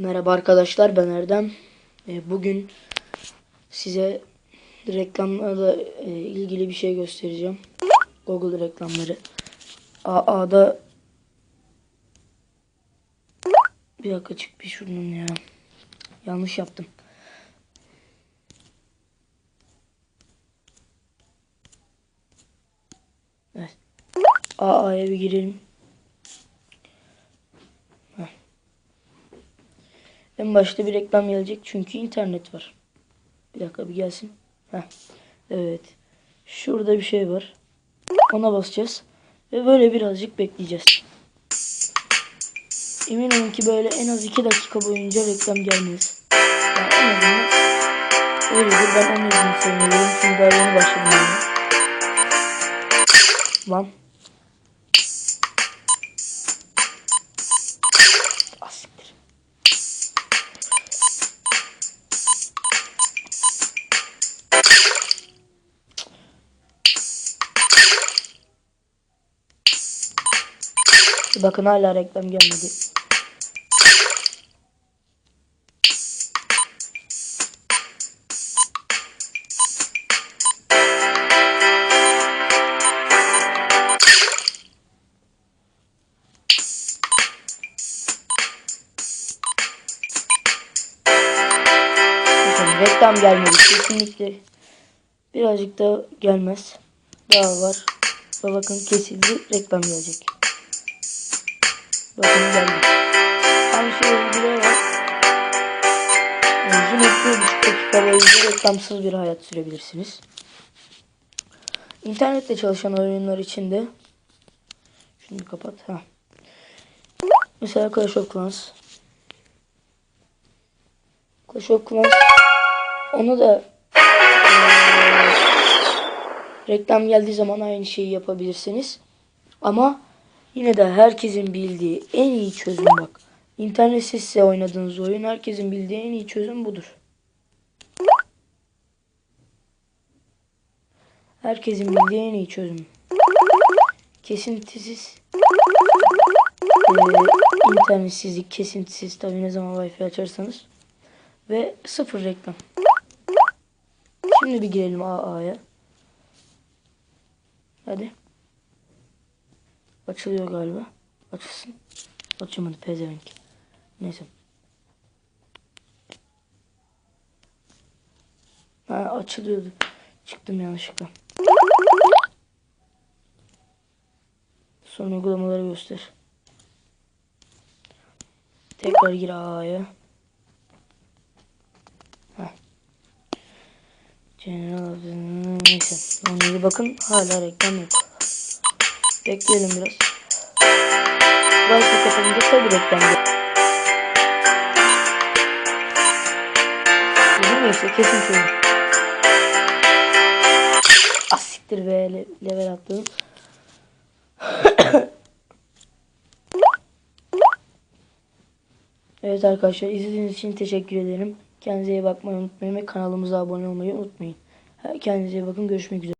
Merhaba arkadaşlar ben Erdem. Ee, Bugün size reklamlarla e, ilgili bir şey göstereceğim. Google reklamları. AA'da bir dakika çık bir şuradan ya. Yanlış yaptım. Evet. AA'ya bir girelim. En başta bir reklam gelecek çünkü internet var. Bir dakika bir gelsin. Heh. Evet. Şurada bir şey var. Ona basacağız. Ve böyle birazcık bekleyeceğiz. Emin olun ki böyle en az 2 dakika boyunca reklam gelmez. Yani en azından öyledir. Ben onun yüzünü sevmiyorum. Çünkü daha yeni başladım. Yani. Bakın hala reklam gelmedi. Reklam gelmedi kesinlikle. Birazcık da gelmez. Daha var. Ve bakın kesildi reklam gelecek. Bakın geldi. İlgili var. Yani yine bir buçuk dakika boyunca reklamsız bir hayat sürebilirsiniz. İnternette çalışan oyunlar için de şunu kapat. Ha. Mesela Clash of Clans. Clash of Clans onu da reklam geldiği zaman aynı şeyi yapabilirsiniz. Ama Yine de herkesin bildiği en iyi çözüm bak. İnternetsizse oynadığınız oyun herkesin bildiği en iyi çözüm budur. Herkesin bildiği en iyi çözüm. Kesintisiz eee, internetsizlik kesintisiz tabi ne zaman wifi açarsanız ve sıfır reklam. Şimdi bir girelim AA'ya. Hadi. Açılıyor galiba. Açılsın. Açılmadı pezevenk. Neyse. Ha açılıyordu. Çıktım yanlışlıkla. Son uygulamaları göster. Tekrar gir A'ya. General neyse. Yani bakın hala reklam yok. Bekleyelim biraz. Wi-Fi kapatınca tabi reklam. Dedim kesin çözüm. Asiktir be le level atladım. evet arkadaşlar izlediğiniz için teşekkür ederim. Kendinize iyi bakmayı unutmayın ve kanalımıza abone olmayı unutmayın. Kendinize iyi bakın görüşmek üzere.